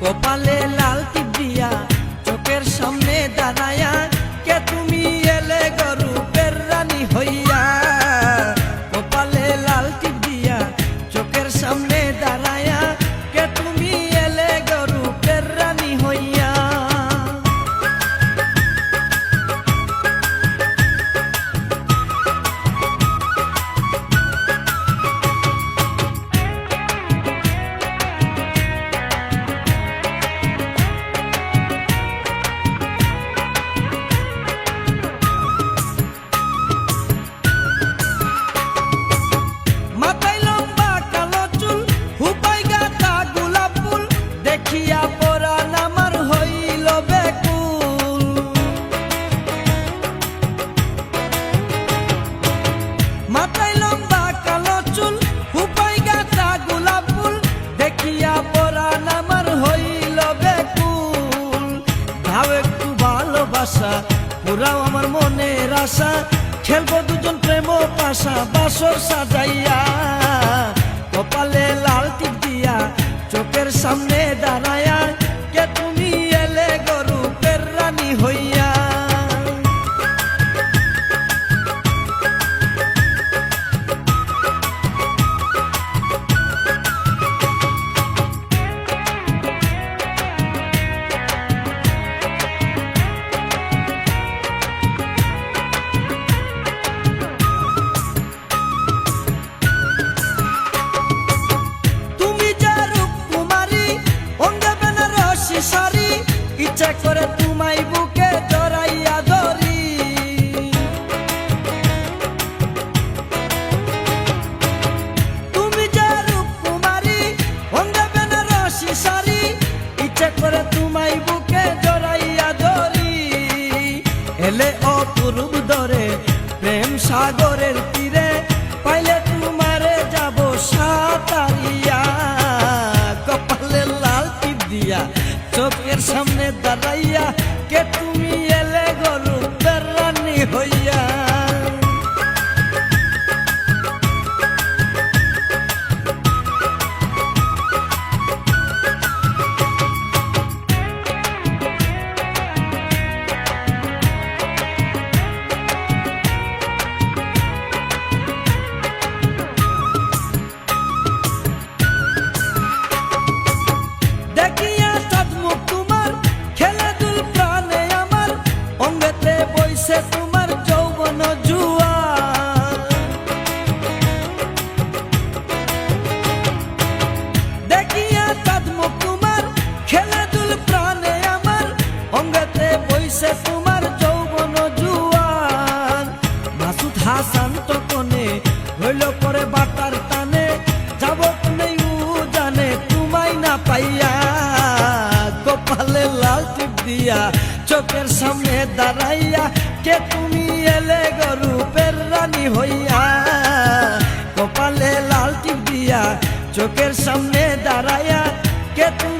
কপালে লাল একটু ভালোবাসা পুরাও আমার মনের আশা। খেলব দুজন প্রেম পাশা, বাসর সাজাইয়া, কপালে লাল টিপ দিয়া, চোখের সামনে দাঁড়ায়া করে তোমায় বুকে জড়াইয়া ধরি। তুমি যা রূপ কুমারী অঙ্গে বেনারসি শাড়ি ইচ্ছা করে তোমায় বুকে জড়াইয়া ধরি। এলে অপরূপ ধরে প্রেম সাগরের চোখের সামনে দাঁড়াইয়া কে তুমি অঙ্গেতে বইছে তোমার যৌবন জুয়া দেখিয়া সাদমুখ তোমার খেলাধুল প্রাণে আমার অঙ্গতে বইছে তোমার কপালে টিপ দিয়া চোখের সামনে দাঁড়াইয়া, কে তুমি এলে গরু রানী হইয়া? কপালে লাল টিপ দিয়া চোখের সামনে দাঁড়াইয়া, কে তুমি